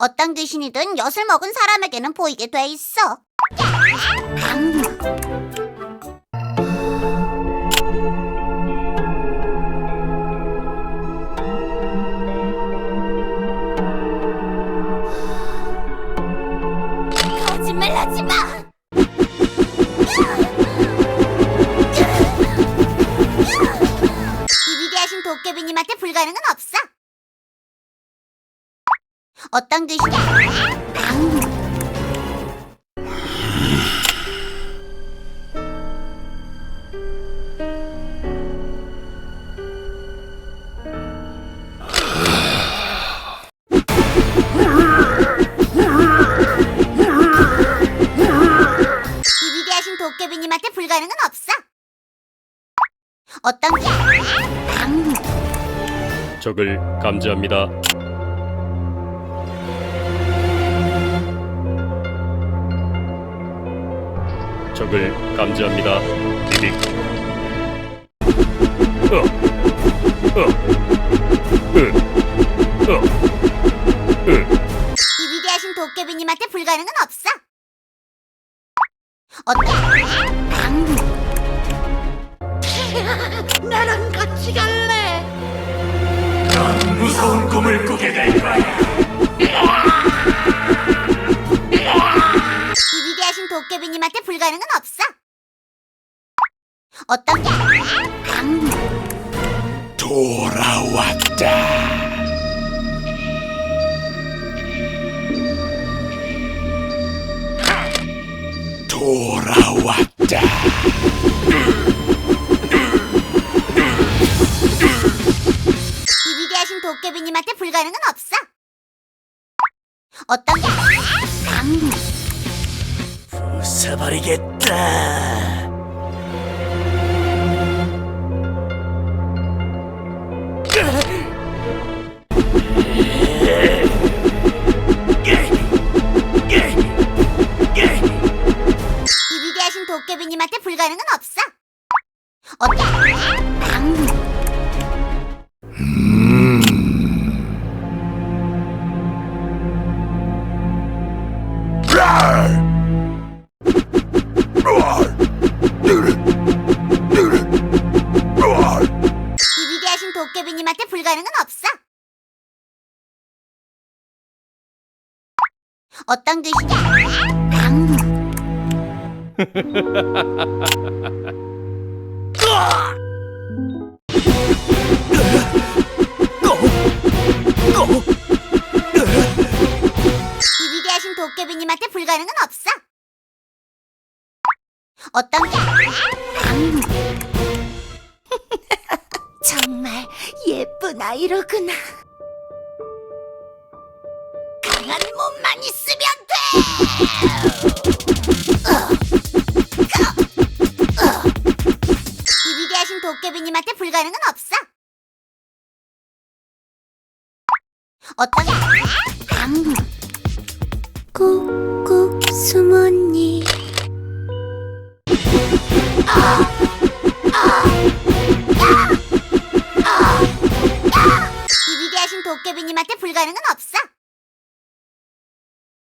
어떤 귀신이든 엿을 먹은 사람에게는 보이게 돼 있어. 거짓말하지 마. 어떤 귀신이 이 위대하신 도깨비님한테 불가능은 없어. 어떤 적을 감지합니다. 적을 감지합니다. 리빅. 어. 어. 으. 어. 으. 이 위대하신 도깨비님한테 불가능은 없어. 어떤 나랑 같이 갈래. 무서운 꿈을 꾸게 될 거야. 도깨비님한테 불가능은 없어. 어떤 돌아왔다. 돌아왔다. 이 위대하신 도깨비님한테 불가능은 없어. 어떤 부숴버리겠다. 이 위대하신 도깨비님한테 불가능은 없어. 이위 대하신 도깨비님한테 불가능은 없어. 어떤 귀신이 이 위대하신 도깨비님한테 불가능은 없어. 어떤 정말 예쁜 아이로구나. 강한 몸만 있으면 이 위대하신 도깨비님한테 불가능은 없어. 어떤 꾹꾹 숨은 കാര്യങ്ങൾ നടത്തും